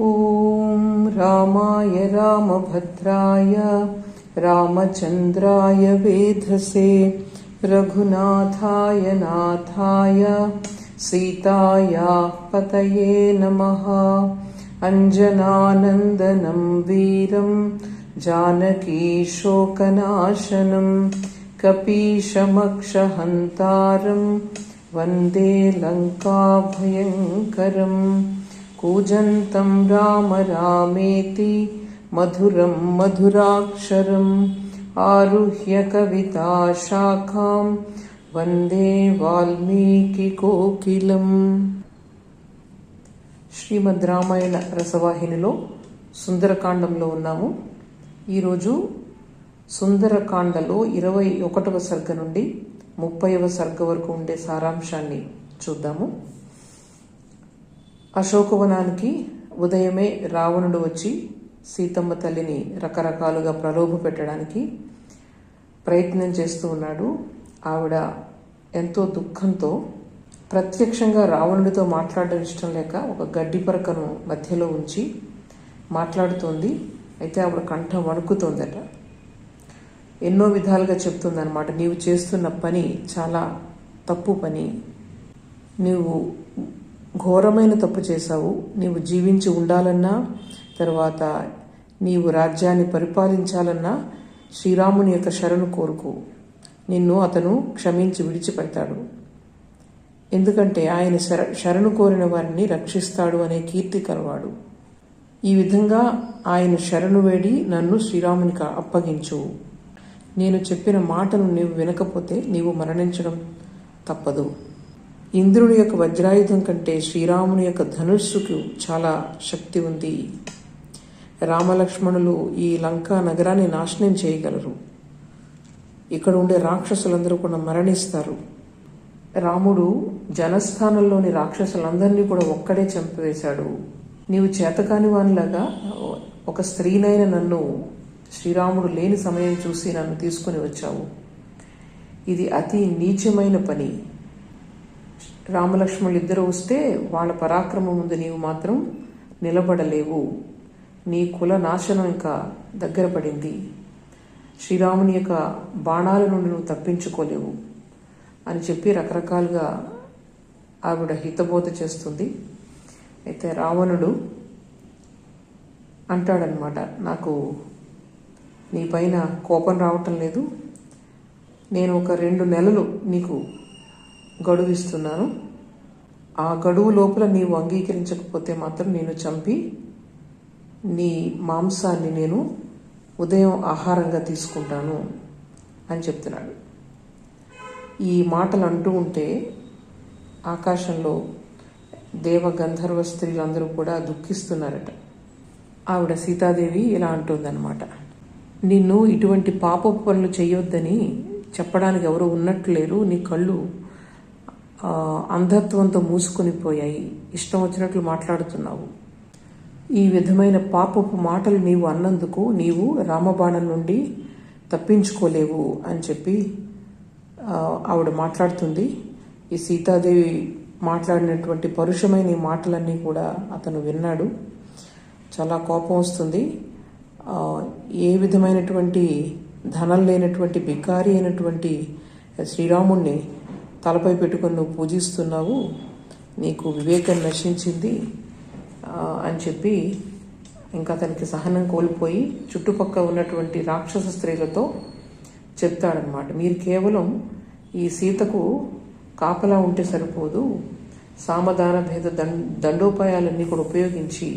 ॐ रामाय रामभद्राय रामचन्द्राय वेधसे, रघुनाथाय नाथाय, सीतायाः पतये नमः। अञ्जनानन्दनं वीरं जानकीशोकनाशनं कपीशमक्षहन्तारं, वंदे लङ्काभयङ्करम् कूजन्तं राम रामेति मधुरं मधुराक्षरम् आरुह्य कविताशाखां వందే వాల్మీకి కోకిలం శ్రీమద్ రామాయణ రసవాహినిలో సుందరకాండంలో ఉన్నాము ఈరోజు సుందరకాండలో ఇరవై ఒకటవ సర్గ నుండి ముప్పైవ సర్గ వరకు ఉండే సారాంశాన్ని చూద్దాము అశోకవనానికి ఉదయమే రావణుడు వచ్చి సీతమ్మ తల్లిని రకరకాలుగా ప్రలోభ పెట్టడానికి ప్రయత్నం చేస్తూ ఉన్నాడు. ఆవిడ ఎంతో దుఃఖంతో ప్రత్యక్షంగా రావణుడితో మాట్లాడడం ఇష్టం లేక ఒక గడ్డి పరకను మధ్యలో ఉంచి మాట్లాడుతోంది. అయితే ఆవిడ కంఠం వణుకుతోందట. ఎన్నో విధాలుగా చెప్తుందన్నమాట. నీవు చేస్తున్న పని చాలా తప్పు పని. నీవు ఘోరమైన తప్పు చేశావు. నీవు జీవించి ఉండాలన్నా తర్వాత నీవు రాజ్యాన్ని పరిపాలించాలన్నా శ్రీరాముని యొక్క శరణు కోరుకు. నిన్ను అతను క్షమించి విడిచిపెడతాడు. ఎందుకంటే ఆయన శర శరణు కోరిన వారిని రక్షిస్తాడు అనే కీర్తి కలవాడు. ఈ విధంగా ఆయన శరణు వేడి నన్ను శ్రీరామునికి అప్పగించు. నేను చెప్పిన మాటను నీవు వినకపోతే నీవు మరణించడం తప్పదు. ఇంద్రుని యొక్క వజ్రాయుధం కంటే శ్రీరాముని యొక్క ధనుస్సుకు చాలా శక్తి ఉంది. రామలక్ష్మణులు ఈ లంకా నగరాన్ని నాశనం చేయగలరు. ఇక్కడ ఉండే రాక్షసులందరూ కూడా మరణిస్తారు. రాముడు జనస్థానంలోని రాక్షసులందరినీ కూడా ఒక్కడే చంపివేశాడు. నీవు చేతకాని వానిలాగా ఒక స్త్రీనైన నన్ను శ్రీరాముడు లేని సమయం చూసి నన్ను తీసుకుని వచ్చావు. ఇది అతి నీచమైన పని. రామలక్ష్మణులు ఇద్దరు వస్తే వాళ్ళ పరాక్రమం ముందు నీవు మాత్రం నిలబడలేవు. నీ కుల నాశనం ఇంకా దగ్గర పడింది. శ్రీరాముని యొక్క బాణాల నుండి నువ్వు తప్పించుకోలేవు అని చెప్పి రకరకాలుగా ఆవిడ హితబోధ చేస్తుంది. అయితే రావణుడు అంటాడనమాట నాకు నీ పైన కోపం రావటం లేదు. నేను ఒక రెండు నెలలు నీకు గడువు ఇస్తున్నాను ఆ గడువు లోపల నీవు అంగీకరించకపోతే మాత్రం నేను చంపి నీ మాంసాన్ని నేను ఉదయం ఆహారంగా తీసుకుంటాను అని చెప్తున్నాడు. ఈ మాటలు అంటూ ఉంటే ఆకాశంలో దేవ గంధర్వ స్త్రీలందరూ కూడా దుఃఖిస్తున్నారట. ఆవిడ సీతాదేవి ఇలా అంటుందన్నమాట. నిన్ను ఇటువంటి పాప పనులు చేయొద్దని చెప్పడానికి ఎవరు ఉన్నట్టు లేరు నీ కళ్ళు అంధత్వంతో మూసుకొని పోయాయి. ఇష్టం వచ్చినట్లు మాట్లాడుతున్నావు. ఈ విధమైన పాపపు మాటలు నీవు అన్నందుకు నీవు రామబాణం నుండి తప్పించుకోలేవు అని చెప్పి ఆవిడ మాట్లాడుతుంది. ఈ సీతాదేవి మాట్లాడినటువంటి పరుషమైన ఈ మాటలన్నీ కూడా అతను విన్నాడు. చాలా కోపం వస్తుంది. ఏ విధమైనటువంటి ధనం లేనటువంటి బికారి అయినటువంటి శ్రీరాముణ్ణి తలపై పెట్టుకొని నువ్వు పూజిస్తున్నావు నీకు వివేకం నశించింది అని చెప్పి ఇంకా అతనికి సహనం కోల్పోయి చుట్టుపక్కల ఉన్నటువంటి రాక్షస స్త్రీలతో చెప్తాడనమాట మీరు కేవలం ఈ సీతకు కాపలా ఉంటే సరిపోదు సామధాన భేద దండోపాయాలన్నీ కూడా ఉపయోగించి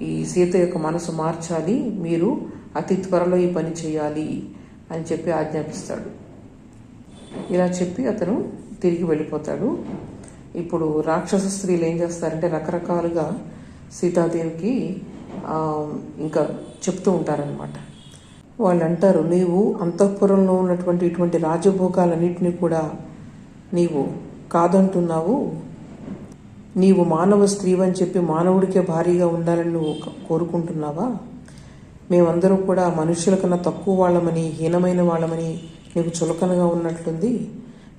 ఈ సీత యొక్క మనసు మార్చాలి మీరు అతి త్వరలో ఈ పని చేయాలి అని చెప్పి ఆజ్ఞాపిస్తాడు. ఇలా చెప్పి అతను తిరిగి వెళ్ళిపోతాడు. ఇప్పుడు రాక్షస స్త్రీలు ఏం చేస్తారంటే రకరకాలుగా సీతాదేవికి ఇంకా చెప్తూ ఉంటారనమాట వాళ్ళు అంటారు నీవు అంతఃపురంలో ఉన్నటువంటి ఇటువంటి రాజభోగాలన్నింటినీ కూడా నీవు కాదంటున్నావు. నీవు మానవ స్త్రీవని చెప్పి మానవుడికే భారీగా ఉండాలని నువ్వు కోరుకుంటున్నావా? మేమందరూ కూడా మనుషుల కన్నా తక్కువ వాళ్ళమని హీనమైన వాళ్ళమని నీకు చులకనగా ఉన్నట్లుంది.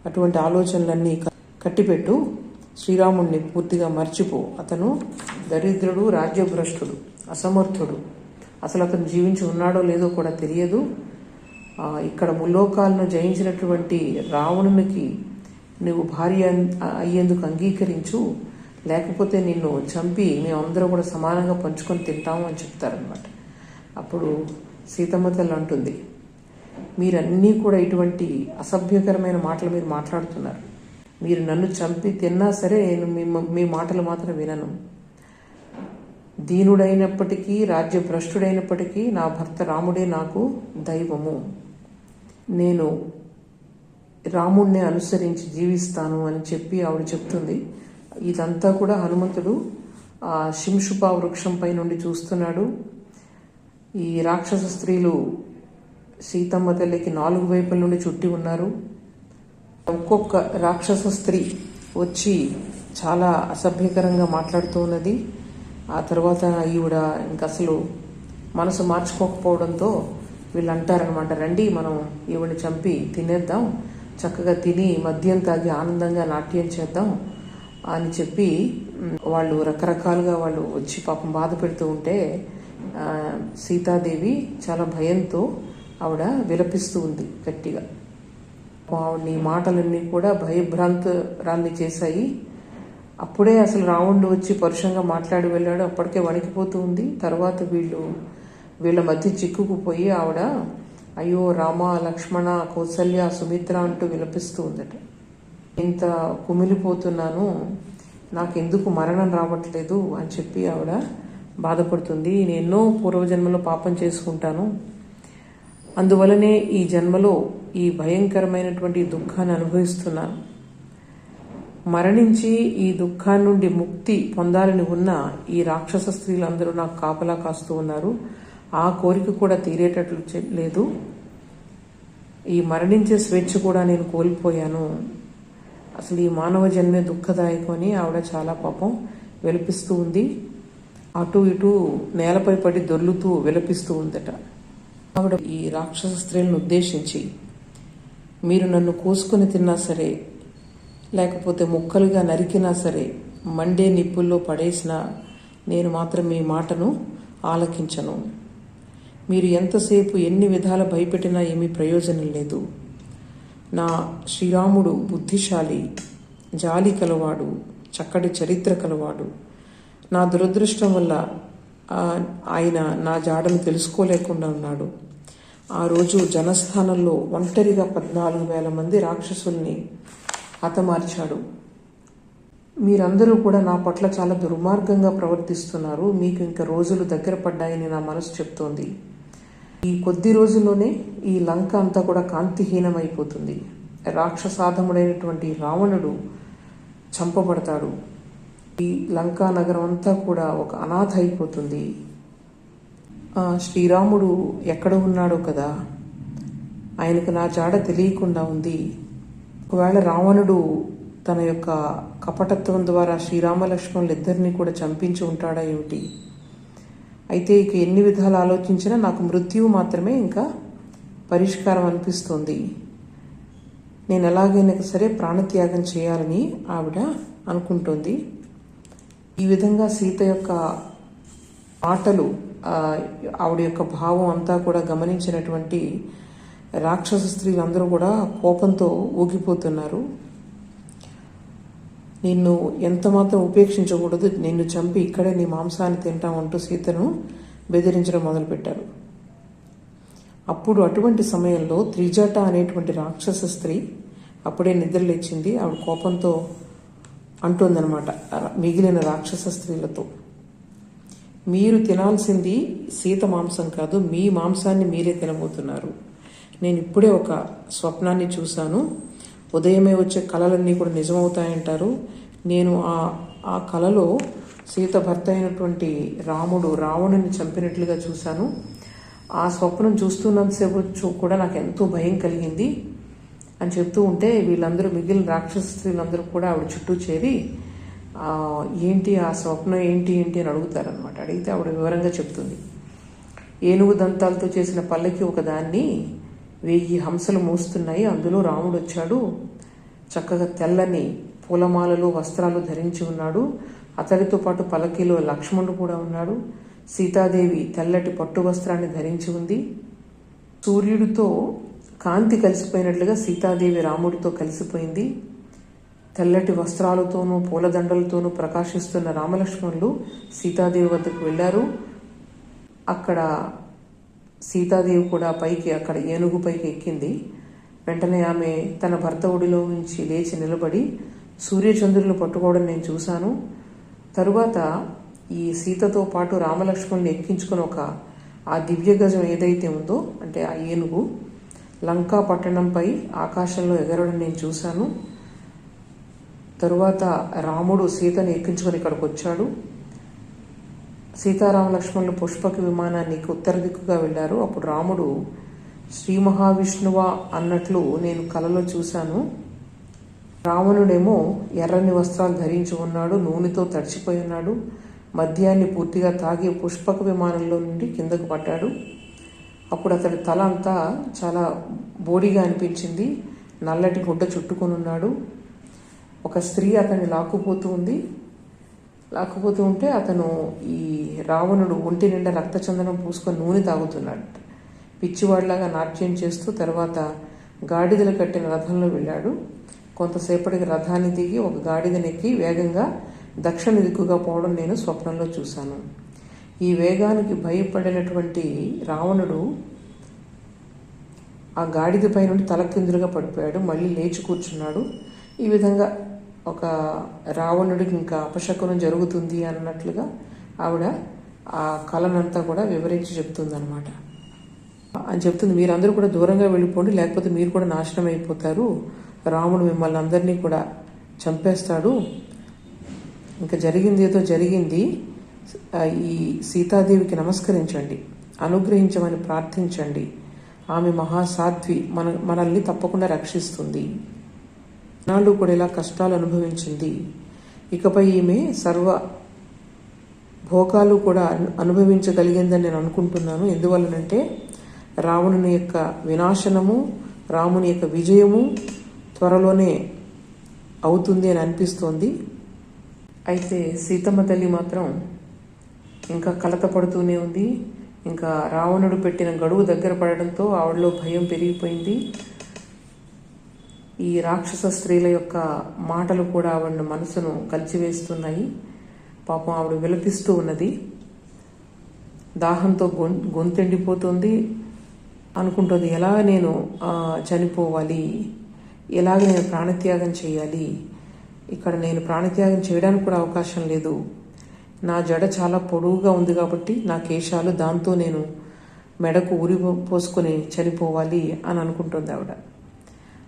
అటువంటి ఆలోచనలన్నీ కట్టిపెట్టు. శ్రీరాముణ్ణి పూర్తిగా మర్చిపో. అతను దరిద్రుడు రాజ్యభ్రష్టుడు అసమర్థుడు. అసలు అతను జీవించి ఉన్నాడో లేదో కూడా తెలియదు. ఇక్కడ ముల్లోకాలను జయించినటువంటి రావణునికి నువ్వు భార్య అయ్యేందుకు అంగీకరించు. లేకపోతే నిన్ను చంపి మేమందరం కూడా సమానంగా పంచుకొని తింటాము అని చెప్తారనమాట అప్పుడు సీతమ్మ తల్లి అంటుంది మీరన్నీ కూడా ఇటువంటి అసభ్యకరమైన మాటలు మీరు మాట్లాడుతున్నారు. మీరు నన్ను చంపి తిన్నా సరే నేను మీ మీ మాటలు మాత్రం వినను. దీనుడైనప్పటికీ రాజ్యభ్రష్టుడైనప్పటికీ నా భర్త రాముడే నాకు దైవము. నేను రాముణ్ణి అనుసరించి జీవిస్తాను అని చెప్పి ఆవిడ చెప్తుంది. ఇదంతా కూడా హనుమంతుడు ఆ శింషుపా వృక్షంపై నుండి చూస్తున్నాడు. ఈ రాక్షస స్త్రీలు సీతమ్మ తల్లికి నాలుగు వైపుల నుండి చుట్టి ఉన్నారు. ఒక్కొక్క రాక్షస స్త్రీ వచ్చి చాలా అసభ్యకరంగా మాట్లాడుతూ ఉన్నది ఆ తర్వాత ఈవిడ ఇంక అసలు మనసు మార్చుకోకపోవడంతో వీళ్ళు అంటారనమాట రండి మనం ఈవిడని చంపి తినేద్దాం. చక్కగా తిని మద్యం తాగి ఆనందంగా నాట్యం చేద్దాం అని చెప్పి వాళ్ళు రకరకాలుగా వాళ్ళు వచ్చి పాపం బాధ పెడుతూ ఉంటే సీతాదేవి చాలా భయంతో ఆవిడ విలపిస్తూ ఉంది గట్టిగా. ఆవిడ మాటలన్నీ కూడా భయభ్రాంతురాల్ని చేశాయి. అప్పుడే అసలు రావణుడు వచ్చి పరుషంగా మాట్లాడి వెళ్ళాడు. అప్పటికే వణికిపోతూ ఉంది. తర్వాత వీళ్ళు వీళ్ళ మధ్య చిక్కుకుపోయి ఆవిడ అయ్యో రామ లక్ష్మణ కౌసల్య సుమిత్ర అంటూ విలపిస్తూ ఉందట. ఇంత కుమిలిపోతున్నాను. నాకెందుకు మరణం రావట్లేదు అని చెప్పి ఆవిడ బాధపడుతుంది. నేను ఎన్నో పూర్వజన్మలో పాపం చేసుకుంటాను. అందువలనే ఈ జన్మలో ఈ భయంకరమైనటువంటి దుఃఖాన్ని అనుభవిస్తున్నాను మరణించి ఈ దుఃఖాన్ని నుండి ముక్తి పొందాలని ఉన్న ఈ రాక్షస స్త్రీలందరూ నాకు కాపలా కాస్తూ ఉన్నారు. ఆ కోరిక కూడా తీరేటట్లు లేదు. ఈ మరణించే స్వేచ్ఛ కూడా నేను కోల్పోయాను. అసలు ఈ మానవ జన్మే దుఃఖదాయకం అని ఆవిడ చాలా పాపం విలపిస్తూ ఉంది. అటు ఇటు నేలపై పడి దొర్లుతూ విలపిస్తూ ఉందట. ఆవిడ ఈ రాక్షస స్త్రీలను ఉద్దేశించి మీరు నన్ను కోసుకొని తిన్నా సరే లేకపోతే ముక్కలుగా నరికినా సరే మండే నిప్పుల్లో పడేసినా నేను మాత్రం మీ మాటను ఆలకించను. మీరు ఎంతసేపు ఎన్ని విధాల భయపెట్టినా ఏమీ ప్రయోజనం లేదు. నా శ్రీరాముడు బుద్ధిశాలి జాలి కలవాడు చక్కటి చరిత్ర కలవాడు. నా దురదృష్టం వల్ల ఆయన నా జాడను తెలుసుకోలేకుండా ఉన్నాడు. ఆ రోజు జనస్థానంలో ఒంటరిగా పద్నాలుగు వేల మంది రాక్షసుల్ని హతమార్చాడు. మీరందరూ కూడా నా పట్ల చాలా దుర్మార్గంగా ప్రవర్తిస్తున్నారు. మీకు ఇంకా రోజులు దగ్గర పడ్డాయని నా మనసు చెప్తోంది. ఈ కొద్ది రోజుల్లోనే ఈ లంక అంతా కూడా కాంతిహీనమైపోతుంది. రాక్షసాధముడైనటువంటి రావణుడు చంపబడతాడు. ఈ లంకా నగరం అంతా కూడా ఒక అనాథ అయిపోతుంది. శ్రీరాముడు ఎక్కడ ఉన్నాడో కదా ఆయనకు నా జాడ తెలియకుండా ఉంది. ఒకవేళ రావణుడు తన యొక్క కపటత్వం ద్వారా శ్రీరామలక్ష్మణులు ఇద్దరిని కూడా చంపించి ఉంటాడా ఏమిటి? అయితే ఇక ఎన్ని విధాలు ఆలోచించినా నాకు మృత్యువు మాత్రమే ఇంకా పరిష్కారం అనిపిస్తోంది. నేను ఎలాగైనా సరే ప్రాణత్యాగం చేయాలని ఆవిడ అనుకుంటుంది. ఈ విధంగా సీత యొక్క మాటలు ఆవిడ యొక్క భావం అంతా కూడా గమనించినటువంటి రాక్షస స్త్రీలందరూ కూడా కోపంతో ఊగిపోతున్నారు. నిన్ను ఎంత మాత్రం ఉపేక్షించకూడదు నిన్ను చంపి ఇక్కడే నీ మాంసాన్ని తింటామంటూ సీతను బెదిరించడం మొదలుపెట్టారు. అప్పుడు అటువంటి సమయంలో త్రిజట అనేటువంటి రాక్షస స్త్రీ అప్పుడే నిద్రలేచింది. ఆవిడ కోపంతో అంటోందనమాట మిగిలిన రాక్షస స్త్రీలతో. మీరు తినాల్సింది సీత మాంసం కాదు మీ మాంసాన్ని మీరే తినబోతున్నారు. నేను ఇప్పుడే ఒక స్వప్నాన్ని చూశాను. ఉదయమే వచ్చే కళలన్నీ కూడా నిజమవుతాయంటారు. నేను ఆ ఆ కళలో సీత భర్త అయినటువంటి రాముడు రావణుని చంపినట్లుగా చూశాను. ఆ స్వప్నం చూస్తున్నంతసేపు కూడా నాకు ఎంతో భయం కలిగింది. అని చెప్తూ ఉంటే వీళ్ళందరూ మిగిలిన రాక్షస స్త్రీలందరూ కూడా ఆవిడ చుట్టూ చేరి ఏంటి ఆ స్వప్నం ఏంటి ఏంటి అని అడుగుతారనమాట అడిగితే ఆవిడ వివరంగా చెప్తుంది. ఏనుగు దంతాలతో చేసిన పల్లకి ఒకదాన్ని వెయ్యి హంసలు మోస్తున్నాయి. అందులో రాముడు వచ్చాడు. చక్కగా తెల్లని పూలమాలలు వస్త్రాలు ధరించి ఉన్నాడు. అతడితో పాటు పలకీలో లక్ష్మణుడు కూడా ఉన్నాడు. సీతాదేవి తెల్లటి పట్టు వస్త్రాన్ని ధరించి ఉంది. సూర్యుడితో కాంతి కలిసిపోయినట్లుగా సీతాదేవి రాముడితో కలిసిపోయింది. తెల్లటి వస్త్రాలతోనూ పూలదండలతోనూ ప్రకాశిస్తున్న రామలక్ష్మణులు సీతాదేవి వద్దకు వెళ్ళారు. అక్కడ సీతాదేవి కూడా పైకి అక్కడ ఏనుగు పైకి ఎక్కింది. వెంటనే ఆమె తన భర్త ఒడిలో నుంచి లేచి నిలబడి సూర్యచంద్రులను పట్టుకోవడం నేను చూశాను. తరువాత ఈ సీతతో పాటు రామలక్ష్మణుని ఎక్కించుకుని ఒక ఆ దివ్య గజం ఏదైతే ఉందో అంటే ఆ ఏనుగు లంకా పట్టణంపై ఆకాశంలో ఎగరడం నేను చూశాను. తరువాత రాముడు సీతని ఎక్కించుకొని ఇక్కడికి వచ్చాడు. సీతారామ లక్ష్మణులు పుష్పక విమానానికి ఉత్తర దిక్కుగా వెళ్ళారు. అప్పుడు రాముడు శ్రీ మహావిష్ణువ అన్నట్లు నేను కలలో చూశాను. రావణుడేమో ఎర్రని వస్త్రాలు ధరించి ఉన్నాడు నూనెతో తడిచిపోయి ఉన్నాడు మద్యాన్ని పూర్తిగా తాగి పుష్పక విమానంలో నుండి కిందకు పడ్డాడు. అప్పుడు అతడి తల అంతా చాలా బోడిగా అనిపించింది నల్లటి గుడ్డ చుట్టుకొని ఉన్నాడు. ఒక స్త్రీ అతన్ని లాక్కుపోతూ ఉంది. లాక్కుపోతూ ఉంటే అతను ఈ రావణుడు ఒంటి నిండా రక్తచందనం పూసుకొని నూనె తాగుతున్నాడు. పిచ్చివాడిలాగా నాట్యం చేస్తూ తర్వాత గాడిదలు కట్టిన రథంలో వెళ్ళాడు. కొంతసేపటికి రథాన్ని దిగి ఒక గాడిదనెక్కి వేగంగా దక్షిణ దిక్కుగా పోవడం నేను స్వప్నంలో చూశాను. ఈ వేగానికి భయపడినటువంటి రావణుడు ఆ గాడిదపై నుండి తలకిందులుగా పడిపోయాడు. మళ్ళీ లేచి కూర్చున్నాడు. ఈ విధంగా ఒక రావణుడికి ఇంకా అపశకునం జరుగుతుంది అన్నట్లుగా ఆవిడ ఆ కళనంతా కూడా వివరించి చెప్తుందన్నమాట. అని చెప్తుంది మీరందరూ కూడా దూరంగా వెళ్ళిపోండి లేకపోతే మీరు కూడా నాశనం అయిపోతారు. రాముడు మిమ్మల్ని అందరినీ కూడా చంపేస్తాడు. ఇంకా జరిగింది ఏదో జరిగింది. ఈ సీతాదేవికి నమస్కరించండి అనుగ్రహించమని ప్రార్థించండి. ఆమె మహాసాధ్వి మన మనల్ని తప్పకుండా రక్షిస్తుంది. నాళ్ళు కూడా ఇలా కష్టాలు అనుభవించింది. ఇకపై ఈమె సర్వ భోగాలు కూడా అనుభవించగలిగిందని నేను అనుకుంటున్నాను. ఎందువలనంటే రావణుని యొక్క వినాశనము రాముని యొక్క విజయము త్వరలోనే అవుతుంది అని అనిపిస్తోంది. అయితే సీతమ్మ తల్లి మాత్రం ఇంకా కలత పడుతూనే ఉంది. ఇంకా రావణుడు పెట్టిన గడువు దగ్గర పడడంతో ఆవిడలో భయం పెరిగిపోయింది. ఈ రాక్షస స్త్రీల యొక్క మాటలు కూడా ఆవిడ మనసును కలిచివేస్తున్నాయి. పాపం ఆవిడ విలపిస్తూ ఉన్నది. దాహంతో గొం గొంతెండిపోతుంది. అనుకుంటుంది ఎలా నేను చనిపోవాలి? ఎలాగ నేను ప్రాణత్యాగం చేయాలి? ఇక్కడ నేను ప్రాణత్యాగం చేయడానికి కూడా అవకాశం లేదు. నా జడ చాలా పొడవుగా ఉంది కాబట్టి నా కేశాలు దాంతో నేను మెడకు ఊరి పోసుకొని చనిపోవాలి అని అనుకుంటుంది ఆవిడ.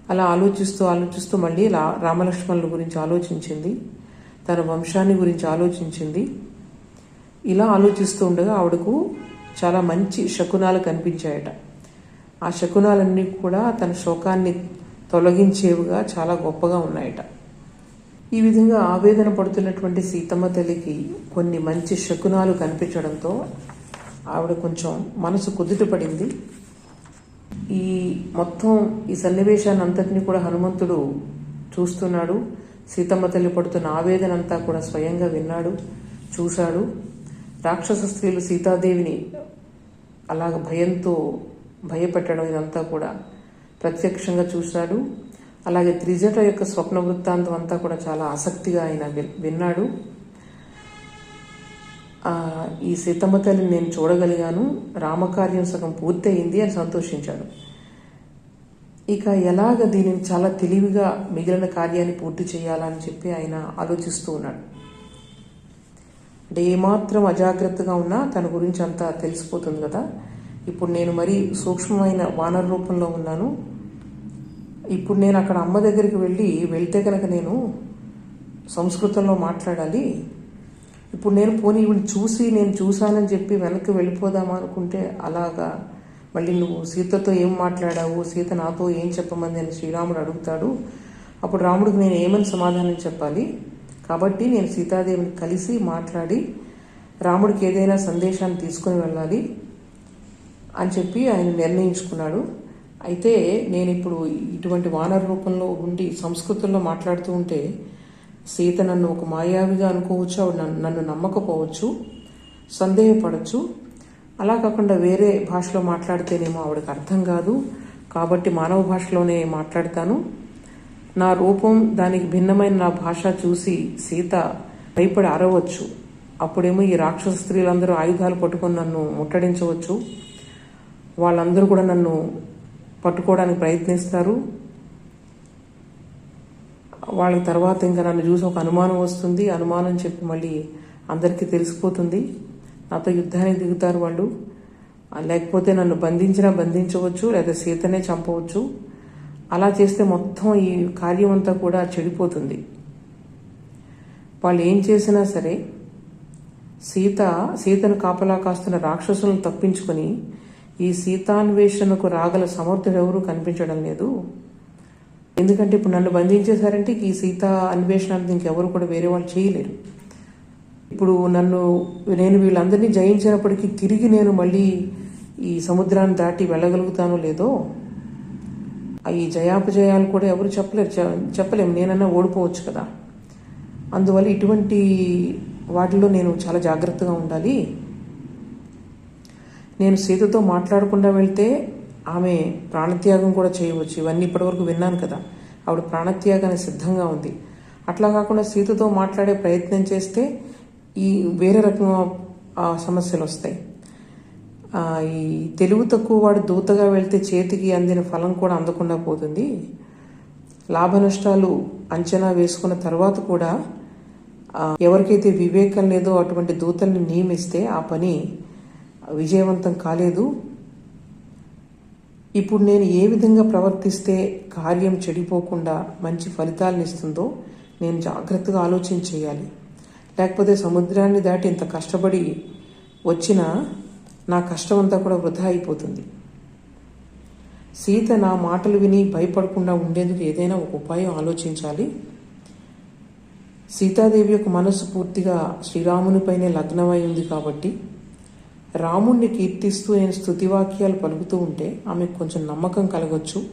అలా ఆలోచిస్తూ ఆలోచిస్తూ మళ్ళీ రా రామలక్ష్మణుల గురించి ఆలోచించింది. తన వంశాన్ని గురించి ఆలోచించింది. ఇలా ఆలోచిస్తూ ఉండగా ఆవిడకు చాలా మంచి శకునాలు కనిపించాయట. ఆ శకునాలన్నీ కూడా తన శోకాన్ని తొలగించేవిగా చాలా గొప్పగా ఉన్నాయట. ఈ విధంగా ఆవేదన పడుతున్నటువంటి సీతమ్మ తల్లికి కొన్ని మంచి శకునాలు కనిపించడంతో ఆవిడ కొంచెం మనసు కుదుట పడింది. ఈ మొత్తం ఈ సన్నివేశాన్ని అంతటినీ కూడా హనుమంతుడు చూస్తున్నాడు. సీతమ్మ తల్లి పడుతున్న ఆవేదన అంతా కూడా స్వయంగా విన్నాడు చూశాడు. రాక్షస స్త్రీలు సీతాదేవిని అలాగ భయంతో భయపెట్టడం ఇదంతా కూడా ప్రత్యక్షంగా చూశాడు. అలాగే త్రిజట యొక్క స్వప్న వృత్తాంతం అంతా కూడా చాలా ఆసక్తిగా ఆయన విన్నాడు. ఈ సీతమ్మ తల్లిని నేను చూడగలిగాను. రామకార్యం సగం పూర్తయింది అని సంతోషించాడు ఇక ఎలాగ దీనిని చాలా తెలివిగా మిగిలిన కార్యాన్ని పూర్తి చేయాలని చెప్పి ఆయన ఆలోచిస్తూ ఉన్నాడు. అంటే ఏమాత్రం అజాగ్రత్తగా ఉన్నా తన గురించి అంతా తెలిసిపోతుంది కదా. ఇప్పుడు నేను మరీ సూక్ష్మమైన వానర రూపంలో ఉన్నాను. ఇప్పుడు నేను అక్కడ అమ్మ దగ్గరికి వెళ్ళి వెళ్తే కనుక నేను సంస్కృతంలో మాట్లాడాలి. ఇప్పుడు నేను పోనీ ఈవిని చూసి నేను చూశానని చెప్పి వెనక్కి వెళ్ళిపోదామా అనుకుంటే అలాగా. మళ్ళీ నువ్వు సీతతో ఏం మాట్లాడావు? సీత నాతో ఏం చెప్పమంది అని శ్రీరాముడు అడుగుతాడు. అప్పుడు రాముడికి నేను ఏమని సమాధానం చెప్పాలి? కాబట్టి నేను సీతాదేవిని కలిసి మాట్లాడి రాముడికి ఏదైనా సందేశాన్ని తీసుకొని వెళ్ళాలి అని చెప్పి ఆయన నిర్ణయించుకున్నాడు. అయితే నేను ఇప్పుడు ఇటువంటి వానర రూపంలో ఉండి సంస్కృతంలో మాట్లాడుతూ ఉంటే సీత నన్ను ఒక మాయావిగా అనుకోవచ్చు ఆవిడ నన్ను నన్ను నమ్మకపోవచ్చు సందేహపడచ్చు. అలా కాకుండా వేరే భాషలో మాట్లాడితేనేమో ఆవిడకి అర్థం కాదు. కాబట్టి మానవ భాషలోనే మాట్లాడతాను. నా రూపం దానికి భిన్నమైన నా భాష చూసి సీత భయపడి అరవచ్చు. అప్పుడేమో ఈ రాక్షస స్త్రీలందరూ ఆయుధాలు పట్టుకొని నన్ను ముట్టడించవచ్చు. వాళ్ళందరూ కూడా నన్ను పట్టుకోవడానికి ప్రయత్నిస్తారు. వాళ్ళ తర్వాత ఇంకా నన్ను చూసి ఒక అనుమానం వస్తుంది. అనుమానం చెప్పి మళ్ళీ అందరికీ తెలిసిపోతుంది. నాతో యుద్ధానికి దిగుతారు వాళ్ళు. లేకపోతే నన్ను బంధించినా బంధించవచ్చు లేదా సీతనే చంపవచ్చు. అలా చేస్తే మొత్తం ఈ కార్యం అంతా కూడా చెడిపోతుంది. వాళ్ళు ఏం చేసినా సరే సీత సీతను కాపలా కాస్తున్న రాక్షసులను తప్పించుకొని ఈ సీతాన్వేషణకు రాగల సమర్థుడెవరూ కనిపించడం లేదు. ఎందుకంటే ఇప్పుడు నన్ను బంధించేశారంటే ఈ సీత అన్వేషణానికి ఇంకెవరు కూడా వేరే వాళ్ళు చేయలేరు. ఇప్పుడు నన్ను నేను వీళ్ళందరినీ జయించినప్పటికీ తిరిగి నేను మళ్ళీ ఈ సముద్రాన్ని దాటి వెళ్ళగలుగుతానో లేదో ఈ జయాపజయాలు కూడా ఎవరు చెప్పలేరు. చెప్పలేము. నేనన్నా ఓడిపోవచ్చు కదా. అందువల్ల ఇటువంటి వాటిలో నేను చాలా జాగ్రత్తగా ఉండాలి. నేను సీతతో మాట్లాడకుండా వెళ్తే ఆమె ప్రాణత్యాగం కూడా చేయవచ్చు. ఇవన్నీ ఇప్పటివరకు విన్నాను కదా. ఆవిడ ప్రాణత్యాగానికి సిద్ధంగా ఉంది. అట్లా కాకుండా సీతతో మాట్లాడే ప్రయత్నం చేస్తే ఈ వేరే రకం సమస్యలు వస్తాయి. ఈ తెలివి తక్కువ వాడు దూతగా వెళ్తే చేతికి అందిన ఫలం కూడా అందకుండా పోతుంది. లాభ నష్టాలు అంచనా వేసుకున్న తర్వాత కూడా ఎవరికైతే వివేకం లేదో అటువంటి దూతల్ని నియమిస్తే ఆ పని విజయవంతం కాలేదు. ఇప్పుడు నేను ఏ విధంగా ప్రవర్తిస్తే కార్యం చెడిపోకుండా మంచి ఫలితాలను ఇస్తుందో నేను జాగ్రత్తగా ఆలోచన చేయాలి. లేకపోతే సముద్రాన్ని దాటి ఇంత కష్టపడి వచ్చిన నా కష్టం అంతా కూడా వృధా అయిపోతుంది. సీత నా మాటలు విని భయపడకుండా ఉండేందుకు ఏదైనా ఒక ఉపాయం ఆలోచించాలి. సీతాదేవి యొక్క మనస్సు పూర్తిగా శ్రీరామునిపైనే లగ్నమై ఉంది కాబట్టి రాముణ్ణి కీర్తిస్తూ నేను స్తుతివాక్యాలు పలుకుతూ ఉంటే ఆమెకు కొంచెం నమ్మకం కలగొచ్చు.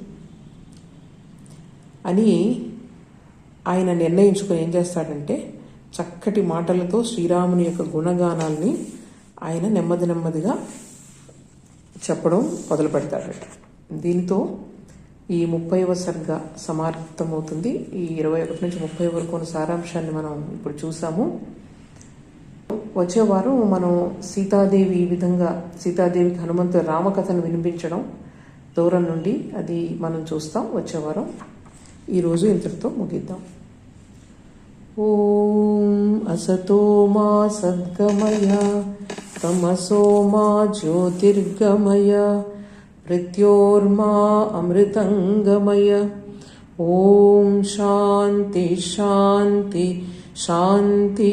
అని ఆయన నిర్ణయించుకొని ఏం చేస్తాడంటే చక్కటి మాటలతో శ్రీరాముని యొక్క గుణగానాల్ని ఆయన నెమ్మది నెమ్మదిగా చెప్పడం మొదలు పెడతాడట. దీనితో ఈ ముప్పైవ సర్గ సమాప్తమవుతుంది. ఈ ఇరవై ఒకటి నుంచి ముప్పై వరకు ఉన్న సారాంశాన్ని మనం ఇప్పుడు చూసాము. వచ్చే వారం మనం సీతాదేవి ఈ విధంగా సీతాదేవికి హనుమంతు రామకథను వినిపించడం దూరం నుండి అది మనం చూస్తాం వచ్చే వారం ఈరోజు ఇంతటితో ముగిద్దాం. ఓం అసతో మా సద్గమయ తమసో మా జ్యోతిర్గమయ మృత్యోర్మా అమృతంగమయ. ఓం శాంతి శాంతి శాంతి.